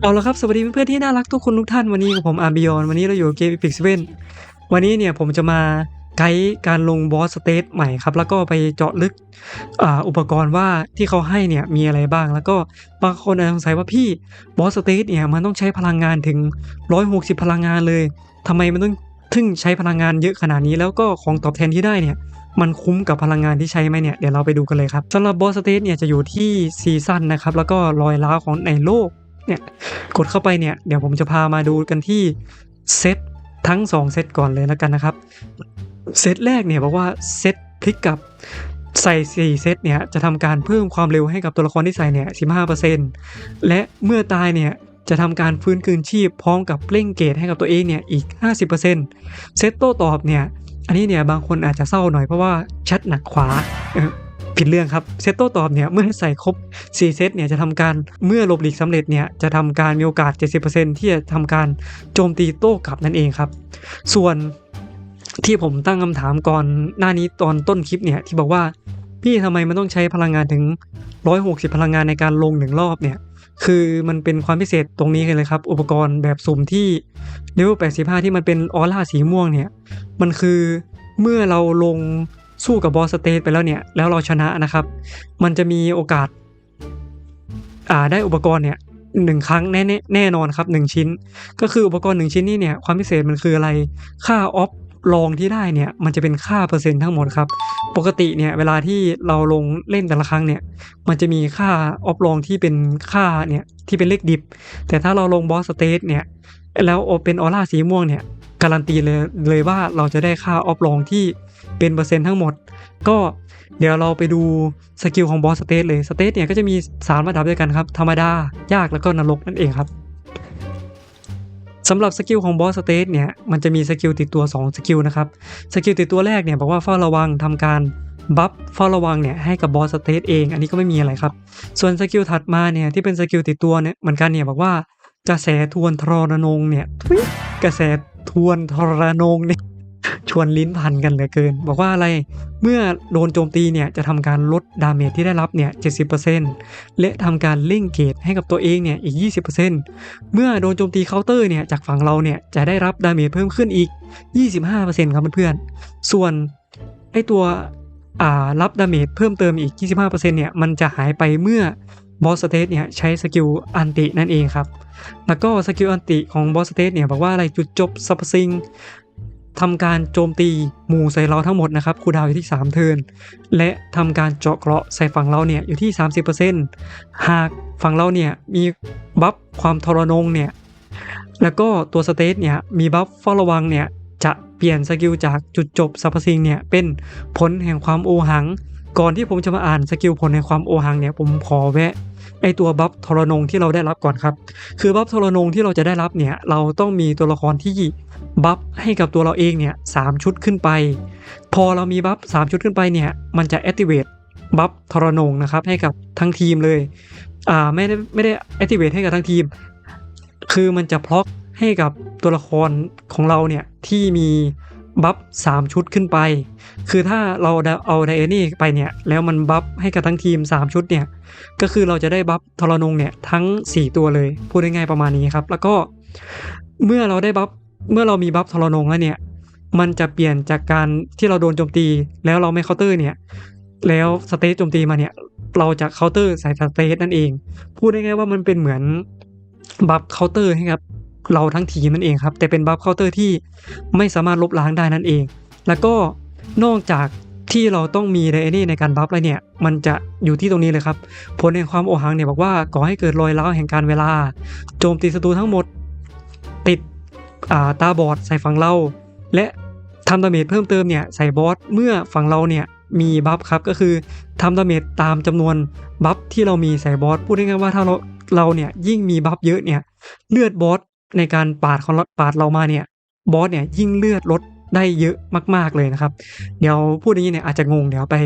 เอาละครับสวัสดีเพื่อนๆที่น่ารักทุกคนทุกท่านวันนี้กับผมอาร์บิยอนวันนี้เราอยู่กับเกม Epic Seven วันนี้เนี่ยผมจะมาไกด์การลงบอสสเตจใหม่ครับ แล้วก็ไปเจาะลึกออุปกรณ์ว่าที่เขาให้เนี่ยมีอะไรบ้าง แล้วก็บางคนอาจสงสัยว่าพี่บอสสเตจเนี่ยมันต้องใช้พลังงานถึง 160 พลังงานเลยทำไมมันต้องถึงใช้พลังงานเยอะขนาดนี้แล้วก็ของตอบแทนที่ได้เนี่ยมันคุ้มกับพลังงานที่ใช้ไหมเนี่ยเดี๋ยวเราไปดูกันเลยครับสำหรับบอสสเตจเนี่ยจะอยู่ที่ซีซั่นนะครับแล้วก็รอยร้าวของในโลก เนี่ยกดเข้าไปเนี่ยเดี๋ยวผมจะพามาดูกันที่เซตทั้ง 2 เซตก่อนเลยแล้วกันนะครับ เซตแรกเนี่ยบอกว่าเซตพลิกกับใส่ 4 เซตเนี่ยจะทำการเพิ่มความเร็วให้กับตัวละครที่ใส่เนี่ย 15%และเมื่อตายเนี่ยจะทำการฟื้นคืนชีพพร้อมกับเร่งเกรดให้กับตัวเองเนี่ยอีก 50%เซตโต้ตอบเนี่ย อันนี้เนี่ยบางคนอาจจะเศร้าหน่อยเพราะว่าแชทหนักขวา ผิดเรื่องครับเซตโต้ตอบเนี่ยเมื่อใส่ครบ 4 เซตเนี่ยจะทำการเมื่อหลบหลีกสำเร็จเนี่ยจะทำการมีโอกาส 70%ที่จะทำการโจมตีโต้กลับนั่นเองครับ ส่วนที่ผมตั้งคำถามก่อนหน้านี้ตอนต้นคลิปเนี่ยที่บอกว่าพี่ทำไมมันต้องใช้พลังงานถึง 160 พลังงานในการลงหนึ่งรอบเนี่ยคือมันเป็นความพิเศษตรงนี้เลยครับ อุปกรณ์แบบสุ่มที่เลเวล85 ที่มันเป็นออร่าสีม่วงเนี่ยมันคือเมื่อเราลง สู้กับบอสสเตจไปแล้วเนี่ย แล้วเราชนะนะครับ มันจะมีโอกาส อ่าได้อุปกรณ์เนี่ยหนึ่งครั้งแน่แน่นอนครับหนึ่งชิ้น ก็คืออุปกรณ์หนึ่งชิ้นนี่เนี่ยความพิเศษมันคืออะไร ค่าออฟลองที่ได้เนี่ยมันจะเป็นค่าเปอร์เซ็นต์ทั้งหมดครับ ปกติเนี่ยเวลาที่เราลงเล่นแต่ละครั้งเนี่ย มันจะมีค่าออฟลองที่เป็นค่าเนี่ยที่เป็นเลขดิบ แต่ถ้าเราลงบอสสเตจเนี่ยแล้วเป็นออร่าสีม่วงเนี่ยการันตีเลยเลยว่าเราจะได้ค่าออฟลองที่ เป็นเปอร์เซ็นต์ทั้งหมด ก็เดี๋ยวเราไปดูสกิลของบอสสเตจเลยสเตจเนี่ยก็จะมี3ระดับด้วยกันครับ ธรรมดา ยากแล้วก็นรกนั่นเองครับสำหรับสกิลของบอสสเตจเนี่ยมันจะมีสกิลติดตัว 2 สกิลนะครับ สกิลติดตัวแรกเนี่ยบอกว่าเฝ้าระวังทำการบัฟเฝ้าระวังเนี่ยให้กับบอสสเตจเอง อันนี้ก็ไม่มีอะไรครับ ส่วนสกิลถัดมาเนี่ยที่เป็นสกิลติดตัวเนี่ยเหมือนกันเนี่ยบอกว่ากระแสทวนทรนงเนี่ยกระแสทวนทรนงเนี่ย ชวนลิ้นพันกันเหลือเกิน บอกว่าอะไรเมื่อโดนโจมตีเนี่ยจะทำการลดดาเมจที่ได้รับเนี่ย70%และทำการเล่งเกรดให้กับตัวเองเนี่ยอีก 20%เมื่อโดนโจมตีเคาน์เตอร์เนี่ยจากฝั่งเราเนี่ยจะได้รับดาเมจเพิ่มขึ้นอีก 25%ครับเพื่อนๆส่วนไอตัวอ่ารับดาเมจเพิ่มเติมอีก 25%เนี่ยมันจะหายไปเมื่อบอสสเตทเนี่ยใช้สกิลอันตินั่นเองครับ แล้วก็สกิลอันติของบอสสเตทเนี่ยบอกว่าอะไรจุดจบซับซิง ทำการโจมตีหมู่ใส่เราทั้งหมดนะครับคูดาวอยู่ที่ 3 เทินและทำการเจาะเกราะใส่ฝั่งเราเนี่ยอยู่ที่ 30%หากฝั่งเราเนี่ยมีบัฟความทรนงเนี่ยแล้วก็ตัวสเตทเนี่ยมีบัฟเฝ้าระวังเนี่ยจะเปลี่ยนสกิลจากจุดจบสรรพสิ่งเนี่ยเป็นผลแห่งความโอหัง ก่อนที่ผมจะมาอ่านสกิลผลแห่งความโอหังเนี่ยผมขอแวะไอตัวบัฟทรนงที่เราได้รับก่อนครับ คือบัฟทรนงที่เราจะได้รับเนี่ยเราต้องมีตัวละครที่บัฟให้กับตัวเราเองเนี่ยสามชุดขึ้นไป พอเรามีบัฟสามชุดขึ้นไปเนี่ยมันจะ activate บัฟทรนงนะครับให้กับทั้งทีมเลยอ่าไม่ได้ไม่ได้ activate ให้กับทั้งทีม คือมันจะพล็อกให้กับตัวละครของเราเนี่ยที่มี บัฟสามชุดขึ้นไป คือถ้าเราเอาไดเอนี่ไปเนี่ย แล้วมันบัฟให้กับทั้งทีม 3 ชุดเนี่ย ก็คือเราจะได้บัฟทรนงเนี่ยทั้ง 4 ตัวเลย พูดง่ายๆประมาณนี้ครับ แล้วก็เมื่อเราได้บัฟ เมื่อเรามีบัฟทรนงแล้วเนี่ย มันจะเปลี่ยนจากการที่เราโดนโจมตี แล้วเราไม่เคาน์เตอร์เนี่ย แล้วสเตทโจมตีมาเนี่ย เราจะเคาน์เตอร์ใส่สเตทนั่นเอง พูดง่ายๆว่ามันเป็นเหมือนบัฟเคาน์เตอร์ให้ครับ เราทั้งทีมนั่นเองครับ แต่เป็นบัฟเคาน์เตอร์ที่ไม่สามารถลบล้างได้นั่นเอง แล้วก็นอกจากที่เราต้องมีไดนี่ในการบัฟแล้วเนี่ย มันจะอยู่ที่ตรงนี้เลยครับ ผลแห่งความโอหังเนี่ยบอกว่าก่อให้เกิดรอยร้าวแห่งการเวลา โจมตีศัตรูทั้งหมด ติดาตาบอดใส่ฝั่งเรา และทำดาเมจเพิ่มเติมเนี่ยใส่บอสเมื่อฝั่งเราเนี่ยมีบัฟครับก็คือทำดาเมจตามจำนวนบัฟที่เรามีใส่บอสพูดง่ายๆว่าถ้าเราเราเนี่ยยิ่งมีบัฟเยอะเนี่ยเลือดบอส ในการปาดของปาดเรามาเนี่ยบอสเนี่ยยิ่งเลือดลดได้เยอะมาก ๆเลยนะครับ เดี๋ยวพูดอย่างนี้เนี่ยอาจจะงงเดี๋ยวไป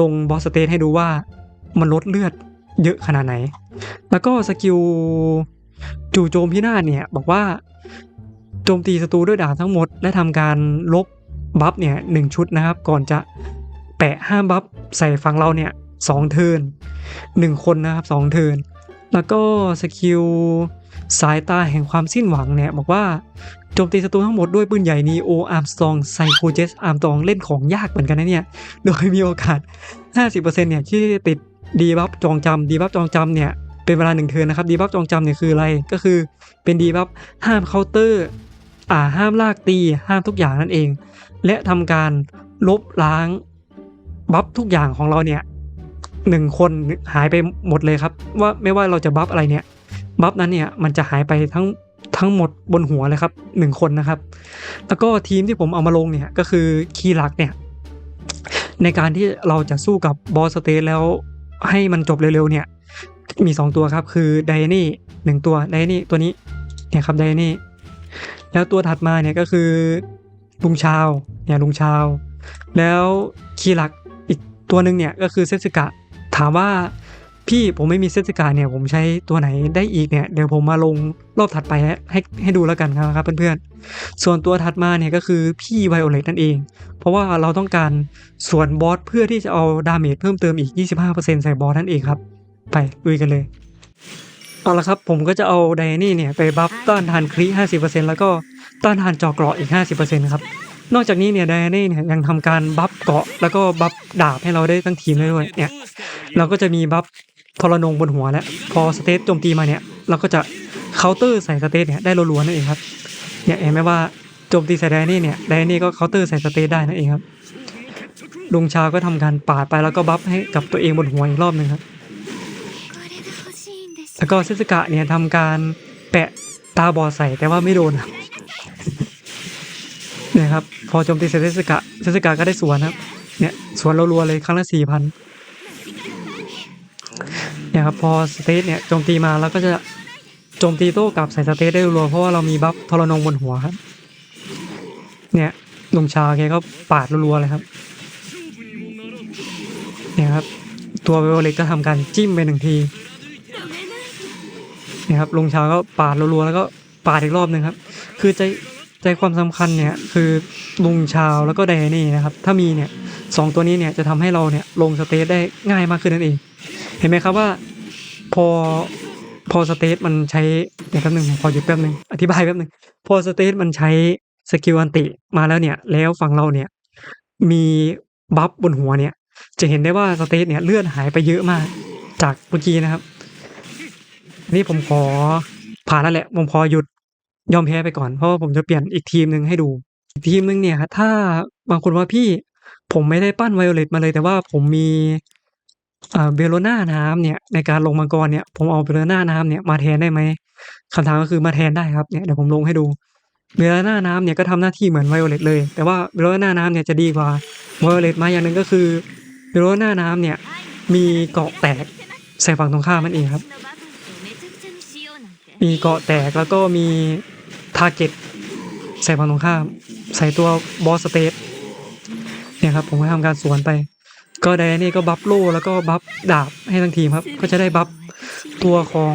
ลงบอสสเตทให้ดูว่ามันลดเลือดเยอะขนาดไหน แล้วก็สกิลจู่โจมพินาศเนี่ยบอกว่าโจมตีศัตรูด้วยดาบทั้งหมด และทำการลบบัฟเนี่ยหนึ่งชุดนะครับ ก่อนจะแปะห้ามบัฟใส่ฝั่งเราเนี่ยสองเทินหนึ่งคนนะครับสองเทิน แล้วก็สกิลสายตาแห่งความสิ้นหวังเนี่ยบอกว่าโจมตีศัตรูทั้งหมดด้วยปืนใหญ่นีโออาร์มสตองไซโคเจสอาร์มสตองเล่นของยากเหมือนกันนะเนี่ย โดยมีโอกาส 50%เนี่ยที่ติดดีบัฟจองจำดีบัฟจองจำเนี่ยเป็นเวลาหนึ่งเทินนะครับดีบัฟจองจำเนี่ยคืออะไรก็คือเป็นดีบัฟห้ามเคาน์เตอร์อ่าห้ามลากตีห้ามทุกอย่างนั่นเอง และทำการลบล้างบัฟทุกอย่างของเราเนี่ย หนึ่งคนหายไปหมดเลยครับ ว่าไม่ว่าเราจะบัฟอะไรเนี่ยบัฟนั้นเนี่ยมันจะหายไปทั้งทั้งหมดบนหัวเลยครับหนึ่งคนนะครับ แล้วก็ทีมที่ผมเอามาลงเนี่ยก็คือคีย์หลักเนี่ยในการที่เราจะสู้กับบอสสเตทแล้วให้มันจบเร็วๆเนี่ยมี 2 ตัวครับ คือไดนี่หนึ่งตัวไดนี่ตัวนี้เนี่ยครับไดนี่แล้วตัวถัดมาเนี่ยก็คือลุงชาวเนี่ยลุงชาว แล้วคีย์หลักอีกตัวหนึ่งเนี่ยก็คือเซสกะ ถามว่าพี่ผมไม่มีเซสกะเนี่ย ผมใช้ตัวไหนได้อีกเนี่ย เดี๋ยวผมมาลงรอบถัดไปให้ให้ให้ดูแล้วกันครับเพื่อนๆ ส่วนตัวถัดมาเนี่ยก็คือพี่ไวโอเลตนั่นเอง เพราะว่าเราต้องการส่วนบอสเพื่อที่จะเอาดาเมจเพิ่มเติมอีก 25%ใส่บอสนั่นเองครับ ไปลุยกันเลยเอาละครับผมก็จะเอาไดนี่เนี่ย ไปบัฟต้านทานครี50%แล้วก็ต้านทานจอเกราะอีก 50%ครับนอกจากนี้เนี่ยไดนี่เนี่ยยังทำการบัฟเกาะแล้วก็บัฟดาบให้เราได้ทั้งทีมเลยด้วยเนี่ย เราก็จะมีบัฟทรนงบนหัวแล้ว พอสเตทโจมตีมาเนี่ย เราก็จะเคาน์เตอร์ใส่สเตทเนี่ยได้รัวๆนั่นเองครับ เนี่ยเห็นไหมว่าโจมตีใส่ไดอานี่เนี่ยไดอานี่ก็เคาน์เตอร์ใส่สเตทได้นั่นเองครับลุงชาก็ทำการปาดไปแล้วก็บัฟให้กับตัวเองบนหัวอีกรอบหนึ่งครับ แล้วก็เซสกะเนี่ยทำการแปะตาบอดใส่แต่ว่าไม่โดนครับเนี่ยครับ พอโจมตีเสร็จเซสกะเซสกะก็ได้สวนครับ เนี่ยสวนรัวๆเลยครั้งละสี่พัน เนี่ยครับพอสเตทเนี่ยโจมตีมาแล้วก็จะโจมตีโต้กลับใส่สเตทได้รัวเพราะว่าเรามีบัฟทรนงบนหัวครับ เนี่ยลุงชาแกก็ปาดรัวๆเลยครับ เนี่ยครับ ตัวเวลเล็กก็ทำการจิ้มไปหนึ่งทีเนี่ยครับลุงชาก็ปาดรัวๆแล้วก็ปาดอีกรอบหนึ่งครับ คือใจใจความสำคัญเนี่ยคือลุงชาวแล้วก็ไดนี่นะครับ ถ้ามีเนี่ยสองตัวนี้เนี่ยจะทำให้เราเนี่ยลงสเตทได้ง่ายมากขึ้นนั่นเอง เห็นไหมครับว่า พอพอสเตทมันใช้เดี๋ยวแป๊บหนึงผมขอหยุดแป๊บหนึงอธิบายแป๊บหนึงพอสเตทมันใช้สกิลอันติมาแล้วเนี่ย แล้วฝั่งเราเนี่ย มีบัฟบนหัวเนี่ย จะเห็นได้ว่าสเตทเนี่ยเลือดหายไปเยอะมากจากเมื่อกี้นะครับ นี่ผมขอผ่านแล้วแหละผมขอหยุดยอมแพ้ไปก่อน เพราะว่าผมจะเปลี่ยนอีกทีมหนึ่งให้ดู อีกทีมหนึ่งเนี่ยถ้าบางคนว่าพี่ผมไม่ได้ปั้นไวโอเลตมาเลยแต่ว่าผมมี เบลโลน่าน้ำเนี่ยในการลงมังกรเนี่ยผมเอาเบลโลน่าน้ำเนี่ยมาแทนได้ไหมคำถามก็คือมาแทนได้ครับเนี่ยเดี๋ยวผมลงให้ดูเบลโลน่าน้ำเนี่ยก็ทำหน้าที่เหมือนไวโอเลตเลย แต่ว่าเบลโลน่าน้ำเนี่ยจะดีกว่าไวโอเลตมาอย่างหนึ่งก็คือเบลโลน่าน้ำเนี่ยมีเกาะแตกใส่ฝั่งตรงข้ามนั่นเองครับ มีเกาะแตกแล้วก็มีทาร์เก็ตใส่ฝั่งตรงข้าม ใส่ตัวบอสสเตทเนี่ยครับผมก็ทำการสวนไป ก็ไดอานี่ก็บัฟโล่แล้วก็บัฟดาบให้ทั้งทีมครับ ก็จะได้บัฟตัวของ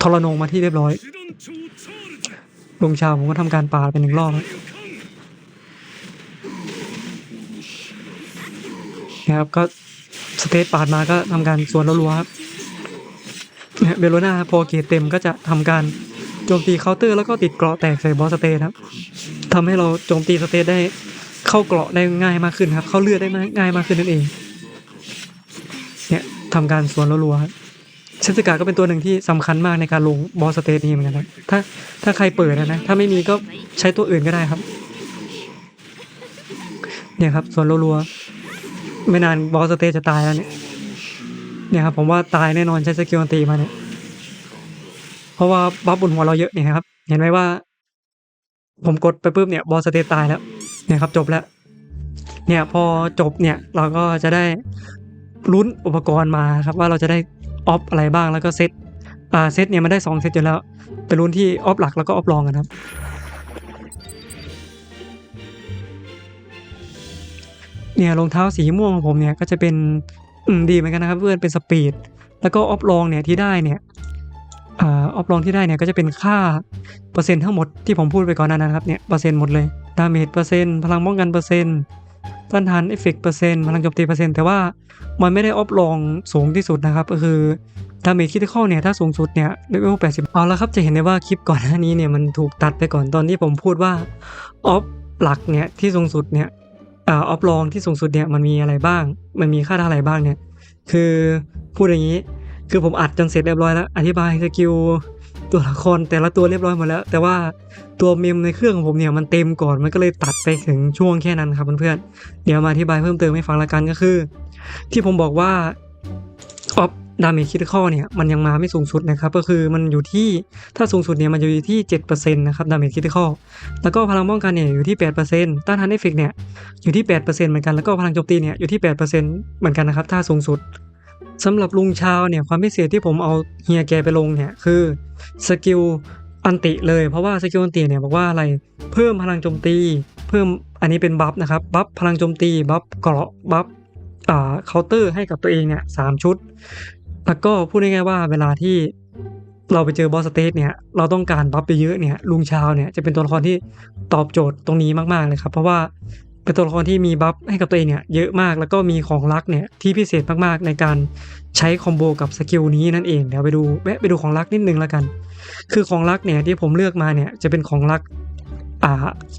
ทรนงมาที่เรียบร้อยลุงชาวผมก็ทำการปาดเป็นหนึ่งรอบครับนะครับก็สเตทปาดมาก็ทำการสวนรัวๆครับเนี่ยเบลโลนาพอเกรดเต็มก็จะทำการโจมตีเคาน์เตอร์แล้วก็ติดเกราะแตกใส่บอสสเตทครับทำให้เราโจมตีสเตทได้เข้าเกราะได้ง่ายมากขึ้นครับ เข้าเลือดได้ง่ายมากขึ้นนั่นเอง เนี่ยทำการสวนรัวๆครับเซสกาก็เป็นตัวหนึ่งที่สำคัญมากในการลงบอสสเตทนี้เหมือนกันครับถ้าถ้าใครเปิดนะนะถ้าไม่มีก็ใช้ตัวอื่นก็ได้ครับ เนี่ยครับสวนรัวๆไม่นานบอสสเตทจะตายแล้วเนี่ยเนี่ยครับผมว่าตายแน่นอนใช้สกิลอันตีมาเนี่ยเพราะว่าบัฟบนหัวเราเยอะเนี่ยครับ เห็นไหมว่า ผมกดไปปุ๊บเนี่ยบอสสเตตตายแล้ว เนี่ยครับจบแล้วเนี่ยพอจบเนี่ยเราก็จะได้ ลุ้นอุปกรณ์มาครับ ว่าเราจะได้ออฟอะไรบ้างแล้วก็เซตอ่าเซตเนี่ยมันได้สองเซตอยู่แล้วไปลุ้นที่ออฟหลักแล้วก็ออฟรองกันครับ เนี่ยรองเท้าสีม่วงของผมเนี่ยก็จะเป็นอืมดีเหมือนกันนะครับ เพื่อนเป็นสปีดแล้วก็ออฟลองเนี่ยที่ได้เนี่ยออฟลองที่ได้เนี่ยก็จะเป็นค่าเปอร์เซ็นต์ทั้งหมดที่ผมพูดไปก่อนหนานั้นนะครับเนี่ยเปอร์เซ็นต์หมดเลยดาเมจเปอร์เซ็นต์พลังป้องกันเปอร์เซ็นต์ ต้านทานเอฟเฟกต์เปอร์เซ็นต์พลังโจมตีเปอร์เซ็นต์แต่ว่ามันไม่ได้ออฟลองสูงที่สุดนะครับ ก็คือดาเมจคิดข้อเนี่ย ถ้าสูงสุดเนี่ยเลเวล80เอาละครับ จะเห็นได้ว่าคลิปก่อนหน้านี้เนี่ย มันถูกตัดไปก่อนตอนที่ผมพูดว่า ออฟหลักเนี่ย ที่สูงสุดเนี่ยออฟรองที่สูงสุดเนี่ยมันมีอะไรบ้าง มันมีค่าเท่าไหร่บ้างเนี่ย คือพูดอย่างนี้ คือผมอัดจนเสร็จเรียบร้อยแล้ว อธิบายสกิล ตัวละครแต่ละตัวเรียบร้อยหมดแล้ว แต่ว่าตัวเมมในเครื่องของผมเนี่ยมันเต็มก่อนมันก็เลยตัดไปถึงช่วงแค่นั้นครับเพื่อนๆเดี๋ยวมาอธิบายเพิ่มเติมให้ฟังละกันก็คือ ที่ผมบอกว่าออฟดาเมจคิดข้อเนี่ยมันยังมาไม่สูงสุดนะครับก็คือมันอยู่ที่ถ้าสูงสุดเนี่ยมันอยู่ที่7%นะครับดาเมจคิดข้อแล้วก็พลังป้องกันเนี่ยอยู่ที่8%ต้านทานเอฟเฟกเนี่ยอยู่ที่8%เหมือนกันแล้วก็พลังโจมตีเนี่ยอยู่ที่8%เหมือนกันนะครับถ้าสูงสุด สำหรับลุงชาวเนี่ยความพิเศษที่ผมเอาเฮียแกไปลงเนี่ยคือสกิลอันติเลยเพราะว่าสกิลอันติเนี่ยบอกว่าอะไรเพิ่มพลังโจมตี เพิ่มอันนี้เป็นบัฟนะครับบัฟพลังโจมตีบัฟเกราะบัฟอ่าเคาน์เตอร์ให้กับตัวเองเนี่ยสามชุด แล้วก็พูดง่ายๆว่าเวลาที่เราไปเจอบอสสเตทเนี่ยเราต้องการบัฟไปเยอะเนี่ยลุงชาวเนี่ยจะเป็นตัวละครที่ตอบโจทย์ตรงนี้มากๆเลยครับ เพราะว่า เป็นตัวละครที่มีบัฟให้กับตัวเองเนี่ยเยอะมากแล้วก็มีของลักเนี่ยที่พิเศษมากๆในการใช้คอมโบกับสกิลนี้นั่นเองเดี๋ยวไปดูแวะไปดูของลักนิดนึงแล้วกัน คือของลักเนี่ยที่ผมเลือกมาเนี่ยจะเป็นของลักอ่า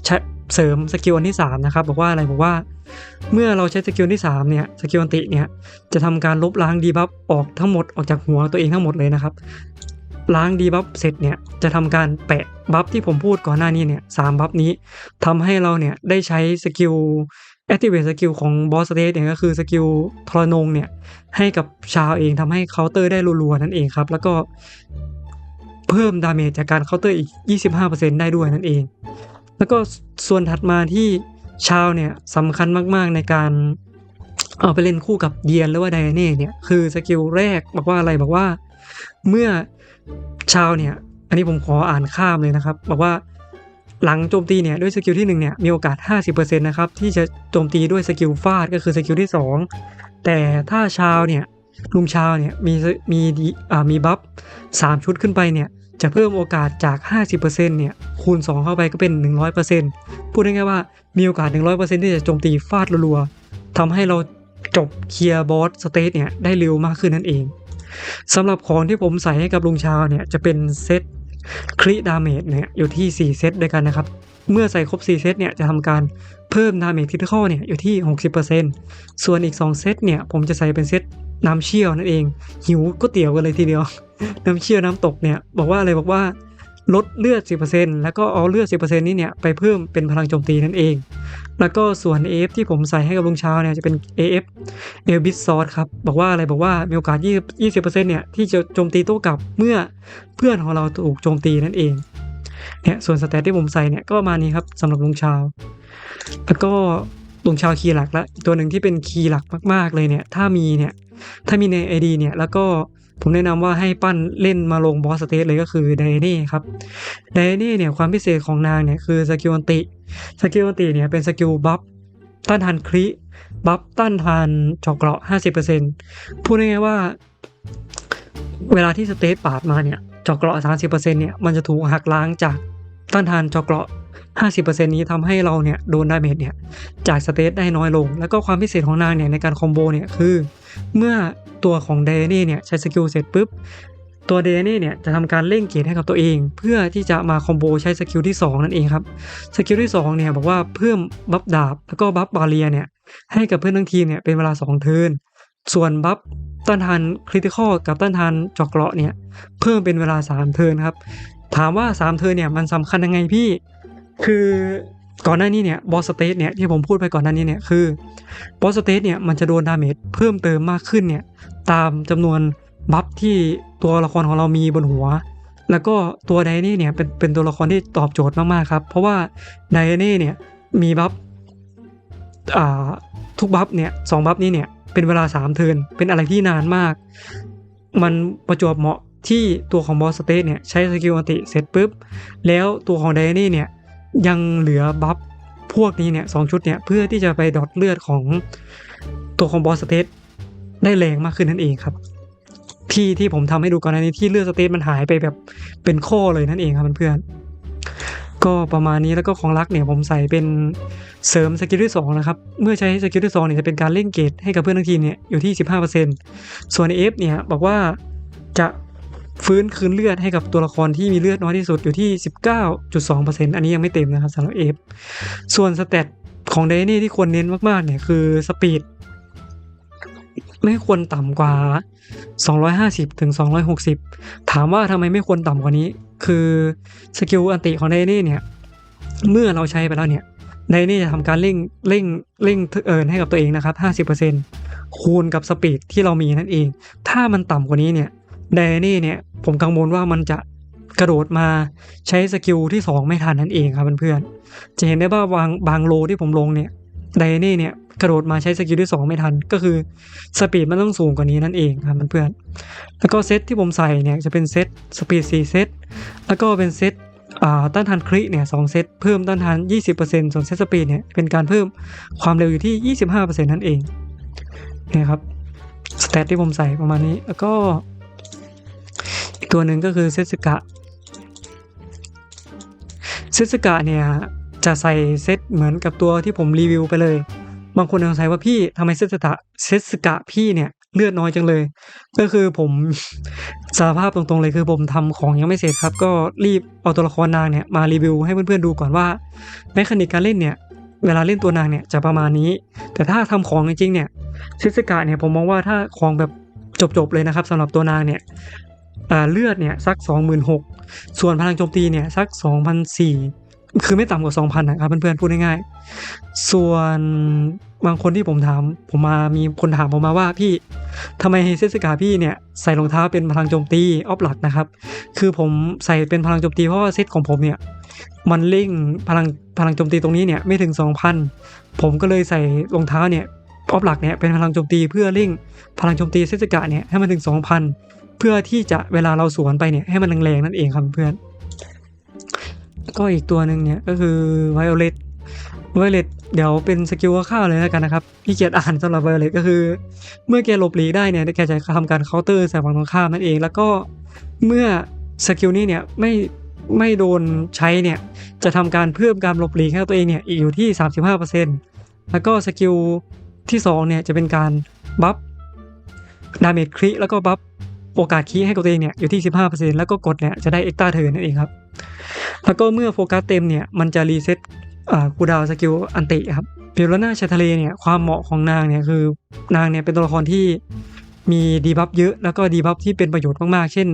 ใช้เสริมสกิลอันที่3นะครับบอกว่าอะไรบอกว่า เมื่อเราใช้สกิลที่3เนี่ยสกิลอันติเนี่ยจะทำการลบล้างดีบัฟออกทั้งหมดออกจากหัวตัวเองทั้งหมดเลยนะครับ ล้างดีบัฟเสร็จเนี่ยจะทำการแปะบัฟที่ผมพูดก่อนหน้านี้เนี่ยสามบัฟนี้ทำให้เราเนี่ยได้ใช้สกิล activate สกิลของบอสสเตทเนี่ยก็คือสกิลทรนงเนี่ยให้กับชาวเองทำให้เคาน์เตอร์ได้รัวๆนั่นเองครับ แล้วก็เพิ่มดาเมจจากการเคาน์เตอร์อีก 25%ได้ด้วยนั่นเอง แล้วก็ส่วนถัดมาที่ชาวเนี่ยสำคัญมากๆในการเอาไปเล่นคู่กับเดียนหรือว่าไดเน่เนี่ยคือสกิลแรกบอกว่าอะไรบอกว่า เมื่อ ชาวเนี่ย อันนี้ผมขออ่านข้ามเลยนะครับ บอกว่าหลังโจมตีเนี่ยด้วยสกิลที่1เนี่ยมีโอกาส 50%นะครับที่จะโจมตีด้วยสกิลฟาดก็คือสกิลที่ 2 แต่ถ้าชาวเนี่ยลุงชาวเนี่ยมีมีอ่ามีบัฟ3ชุดขึ้นไปเนี่ยจะเพิ่มโอกาสจาก 50%เนี่ยคูณ 2 เข้าไปก็เป็น 100%พูดง่ายๆว่ามีโอกาส 100%ที่จะโจมตีฟาดรัวๆทำให้เราจบเคลียร์บอสสเตทเนี่ยได้เร็วมากขึ้นนั่นเอง สำหรับของที่ผมใส่ให้กับลุงชาวเนี่ยจะเป็นเซตคริดาเมจเนี่ยอยู่ที่ 4 เซตด้วยกันนะครับ เมื่อใส่ครบ 4 เซตเนี่ยจะทำการเพิ่มดาเมจทิทข้อเนี่ยอยู่ที่ 60%ส่วนอีก 2 เซตเนี่ยผมจะใส่เป็นเซตน้ำเชี่ยวนั่นเอง หิวก๋วยเตี๋ยวกันเลยทีเดียว น้ำเชี่ยวน้ำตกเนี่ยบอกว่าอะไรบอกว่า ลดเลือด 10%แล้วก็เอาเลือด 10%นี้เนี่ยไปเพิ่มเป็นพลังโจมตีนั่นเอง แล้วก็ส่วน AF ที่ผมใส่ให้กับลุงเช้าเนี่ยจะเป็น AF เอลบิสซอสครับ บอกว่าอะไรบอกว่ามีโอกาส 20%เนี่ยที่จะโจมตีโต้กลับเมื่อเพื่อนของเราถูกโจมตีนั่นเองเนี่ยส่วนสเตตที่ผมใส่เนี่ยก็ประมาณนี้ครับสำหรับลุงเช้าแล้วก็ลุงเช้าคีย์หลักละตัวหนึ่งที่เป็นคีย์หลักมาก ๆ เลยเนี่ย ถ้ามีเนี่ย ถ้ามีใน ID เนี่ย แล้วก็ ผมแนะนำว่าให้ปั้นเล่นมาลงบอสสเตทเลยก็คือไดเน่ครับไดเน่เนี่ยความพิเศษของนางเนี่ยคือสกิลอันติสกิลอันติเนี่ยเป็นสกิลบัฟต้านทานคริบัฟต้านทานเจาะเกราะ 50%พูดง่ายๆว่า เวลาที่สเตทปาดมาเนี่ยเจาะเกราะ 30%เนี่ยมันจะถูกหักล้างจากต้านทานเจาะเกราะ 50%นี้ทำให้เราเนี่ยโดนดาเมจเนี่ยจากสเตทได้น้อยลง แล้วก็ความพิเศษของนางเนี่ยในการคอมโบเนี่ยคือ เมื่อ ตัวของเดนี่เนี่ยใช้สกิลเสร็จปุ๊บตัวเดนี่เนี่ยจะทำการเล่งเกียรให้กับตัวเอง เพื่อที่จะมาคอมโบใช้สกิลที่ 2 นั่นเองครับสกิลที่2เนี่ยบอกว่าเพิ่มบัฟดาบแล้วก็บัฟบาเรียเนี่ยให้กับเพื่อนทั้งทีมเนี่ยเป็นเวลา 2 เทิร์นส่วนบัฟต้านทานคริติคอลกับต้านทานจอกเกราะเนี่ยเพิ่มเป็นเวลา 3 เทิร์นครับถามว่า 3 เทิร์นเนี่ยมันสำคัญยังไงพี่ คือ ก่อนหน้านี้เนี่ยบอสเตทเนี่ยที่ผมพูดไปก่อนหน้านี้เนี่ยคือบอสเตทเนี่ยมันจะโดนดาเมจเพิ่มเติมมากขึ้นเนี่ยตามจำนวนบัฟที่ตัวละครของเรามีบนหัว แล้วก็ตัวไดนี่เนี่ยเป็นเป็นตัวละครที่ตอบโจทย์มากๆครับ เพราะว่าไดนี่เนี่ยมีบัฟอ่าทุกบัฟเนี่ยสองบัฟนี้เนี่ยเป็นเวลา 3 เทินเป็นอะไรที่นานมาก มันประจวบเหมาะที่ตัวของบอสสเตทเนี่ยใช้สกิลอันติเสร็จปุ๊บ แล้วตัวของไดนี่เนี่ย ยังเหลือบัฟพวกนี้เนี่ยสองชุดเนี่ยเพื่อที่จะไปดอดเลือดของตัวของบอสสเตทได้แรงมากขึ้นนั่นเองครับ ที่ที่ผมทำให้ดูก่อนหน้านี้ที่เลือดสเตทมันหายไปแบบเป็นข้อเลยนั่นเองครับเพื่อนก็ประมาณนี้แล้วก็ของรักเนี่ยผมใส่เป็นเสริมสกิลที่2นะครับ เมื่อใช้สกิลที่2เนี่ยจะเป็นการเล่นเกตให้กับเพื่อนทั้งทีมเนี่ยอยู่ที่ 15%ส่วน F เนี่ยบอกว่าจะ ฟื้นคืนเลือดให้กับตัวละครที่มีเลือดน้อยที่สุดอยู่ที่ 19.2%อันนี้ยังไม่เต็มนะครับสำหรับเอฟส่วนสเตตของเดนี่ที่ควรเน้นมากๆเนี่ยคือสปีดไม่ควรต่ำกว่า 250ถึง260 ถามว่าทำไมไม่ควรต่ำกว่านี้ คือสกิลอันติของเดนี่เนี่ย เมื่อเราใช้ไปแล้วเนี่ยไดนี่จะทำการเร่งเร่งเร่งเอินให้กับตัวเองนะครับ 50%คูณกับสปีดที่เรามีนั่นเอง ถ้ามันต่ำกว่านี้เนี่ย ไดนี่เนี่ยผมกังวลว่ามันจะกระโดดมาใช้สกิลที่ 2 ไม่ทันนั่นเองครับเพื่อนๆจะเห็นได้ว่าบางบางโลที่ผมลงเนี่ยไดนี่เนี่ยกระโดดมาใช้สกิลที่ 2 ไม่ทัน ก็คือสปีดมันต้องสูงกว่านี้นั่นเองครับเพื่อนๆแล้วก็เซตที่ผมใส่เนี่ยจะเป็นเซตสปีด4เซตแล้วก็เป็นเซตต้านทานคริเนี่ยสองเซตเพิ่มต้านทาน 20%ส่วนเซตสปีดเนี่ยเป็นการเพิ่มความเร็วอยู่ที่ 25%นั่นเองเนี่ยครับสเตตที่ผมใส่ประมาณนี้แล้วก็ ตัวหนึ่งก็คือเซตสกะเซตสกะเนี่ยจะใส่เซตเหมือนกับตัวที่ผมรีวิวไปเลย บางคนสงสัยว่าพี่ทำไมเซตสกะเซตสกะพี่เนี่ยเลือดน้อยจังเลย ก็คือผมสารภาพตรงๆเลยคือผมทำของยังไม่เสร็จครับ ก็รีบเอาตัวละครนางเนี่ยมารีวิวให้เพื่อนๆดูก่อนว่าแมคานิกการเล่นเนี่ยเวลาเล่นตัวนางเนี่ยจะประมาณนี้ แต่ถ้าทำของจริงๆเนี่ยซิสกะเนี่ยผมมองว่าถ้าของแบบจบๆเลยนะครับสำหรับตัวนางเนี่ย เลือดเนี่ยสัก 26,000 ส่วนพลังโจมตีเนี่ยสัก 2,004คือไม่ต่ำกว่า 2,000นะครับเพื่อนๆพูดง่ายๆ ส่วนบางคนที่ผมถามผมมามีคนถามผมมาว่าพี่ทำไมเซสกาพี่เนี่ยใส่รองเท้าเป็นพลังโจมตีออฟหลักนะครับ คือผมใส่เป็นพลังโจมตีเพราะว่าเซตของผมเนี่ยมันเร่งพลังพลังโจมตีตรงนี้เนี่ยไม่ถึง 2,000 ผมก็เลยใส่รองเท้าเนี่ยออฟหลักเนี่ยเป็นพลังโจมตีเพื่อเร่งพลังโจมตีเซสกาเนี่ยให้มันถึง 2,000 เพื่อที่จะเวลาเราสวนไปเนี่ยให้มันแรงๆนั่นเองครับเพื่อนก็อีกตัวหนึ่งเนี่ยก็คือไวโอเลตไวโอเลตเดี๋ยวเป็นสกิลข้าวเลยแล้วกันนะครับพี่เกียรอ่านสำหรับไวโอเลตก็คือ เมื่อแกหลบหลีกได้เนี่ยแกจะทำการเคาน์เตอร์ใส่ฝั่งตรงข้ามนั่นเอง แล้วก็เมื่อสกิลนี้เนี่ยไม่ไม่โดนใช้เนี่ยจะทำการเพิ่มการหลบหลีกให้ตัวเองเนี่ยอีกอยู่ที่ 35%แล้วก็สกิลที่2เนี่ยจะเป็นการบัฟดาเมจคริแล้วก็บัฟ โอกาสคีให้กับตัวเองเนี่ยอยู่ที่ 15%แล้วก็กดเนี่ยจะได้เอ็กตาเทิร์นนั่นเองครับ แล้วก็เมื่อโฟกัสเต็มเนี่ยมันจะรีเซ็ตอ่าคูดาวสกิลอันติครับเบลล่าชาทะเลเนี่ยความเหมาะของนางเนี่ยคือนางเนี่ยเป็นตัวละครที่มีดีบัฟเยอะแล้วก็ดีบัฟที่เป็นประโยชน์มาก ๆ เช่น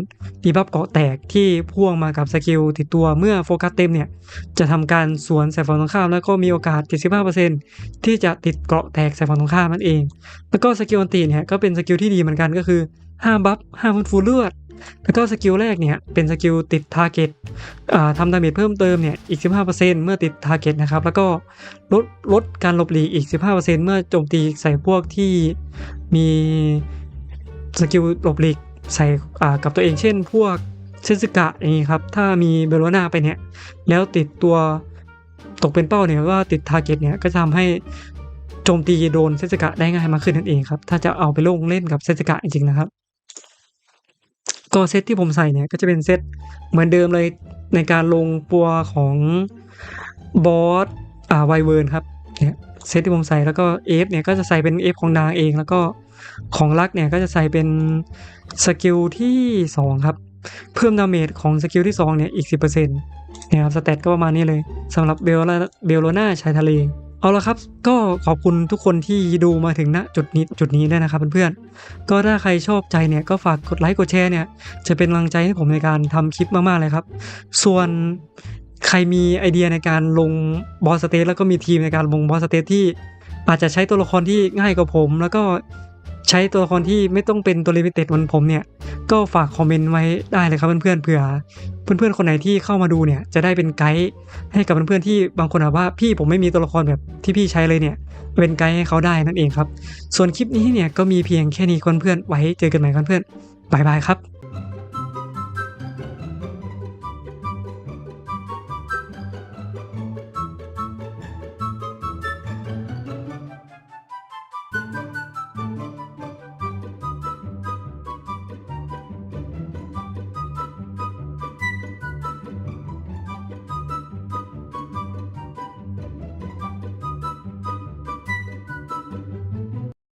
ดีบัฟเกาะแตกที่พ่วงมากับสกิลติดตัวเมื่อโฟกัสเต็มเนี่ย จะทำการสวนใส่ฝั่งตรงข้าม แล้วก็มีโอกาส 75%ที่จะติดเกาะแตกใส่ฝั่งตรงข้ามนั่นเอง แล้วก็สกิลอันตีเนี่ยก็เป็นสกิลที่ดีเหมือนกันก็คือ ห้ามบัฟห้ามฟื้นฟูเลือด แล้วก็สกิลแรกเนี่ยเป็นสกิลติดทาร์เก็ตทำดาเมจเพิ่มเติมเนี่ยอีก 15%เมื่อติดทาร์เก็ตนะครับแล้วก็ลดลดการหลบหลีกอีก 15%เมื่อโจมตีใส่พวกที่มีสกิลหลบหลีกใส่กับตัวเองเช่น พวกเซนสกะอย่างนี้ครับถ้ามีเบลโลนาไปเนี่ยแล้วติดตัวตกเป็นเป้าเนี่ยว่าติดทาร์เก็ตเนี่ยก็จะทำให้โจมตีโดนเซนสกะได้ง่ายมากขึ้นนั่นเองครับ ถ้าจะเอาไปลงเล่นกับเซนสกะจริงๆนะครับ ก็เซตที่ผมใส่เนี่ยก็จะเป็นเซตเหมือนเดิมเลยในการลงปัวของบอสอ่าไวเวิร์นครับเนี่ยเซตที่ผมใส่แล้วก็เอฟเนี่ยก็จะใส่เป็นเอฟของนางเอง แล้วก็ของลักเนี่ยก็จะใส่เป็นสกิลที่สองครับ เพิ่มดาเมจของสกิลที่สองเนี่ยอีก 10%เนี่ยครับสเตตก็ประมาณนี้เลยสำหรับเบลลาเบลโลนาชายทะเล เอาละครับ ก็ขอบคุณทุกคนที่ดูมาถึงณจุดนี้จุดนี้ด้วยนะครับเพื่อนๆ ก็ถ้าใครชอบใจเนี่ยก็ฝากกดไลค์กดแชร์เนี่ย จะเป็นกำลังใจให้ผมในการทำคลิปมากๆเลยครับ ส่วนใครมีไอเดียในการลงบอสสเตทแล้วก็มีทีมในการลงบอสเตทที่อาจจะใช้ตัวละครที่ง่ายกว่าผม แล้วก็ ใช้ตัวละครที่ไม่ต้องเป็นตัวลิมิเต็ดเหมือนผมเนี่ย ก็ฝากคอมเมนต์ไว้ได้เลยครับเพื่อนๆเผื่อเพื่อนๆคนไหนที่เข้ามาดูเนี่ยจะได้เป็นไกด์ให้กับเพื่อนๆที่บางคนอาว่าพี่ผมไม่มีตัวละครแบบที่พี่ใช้เลยเนี่ย เป็นไกด์ให้เขาได้นั่นเองครับ ส่วนคลิปนี้เนี่ยก็มีเพียงแค่นี้คนเพื่อนไว้เจอกันใหม่คนเพื่อนบายบายครับ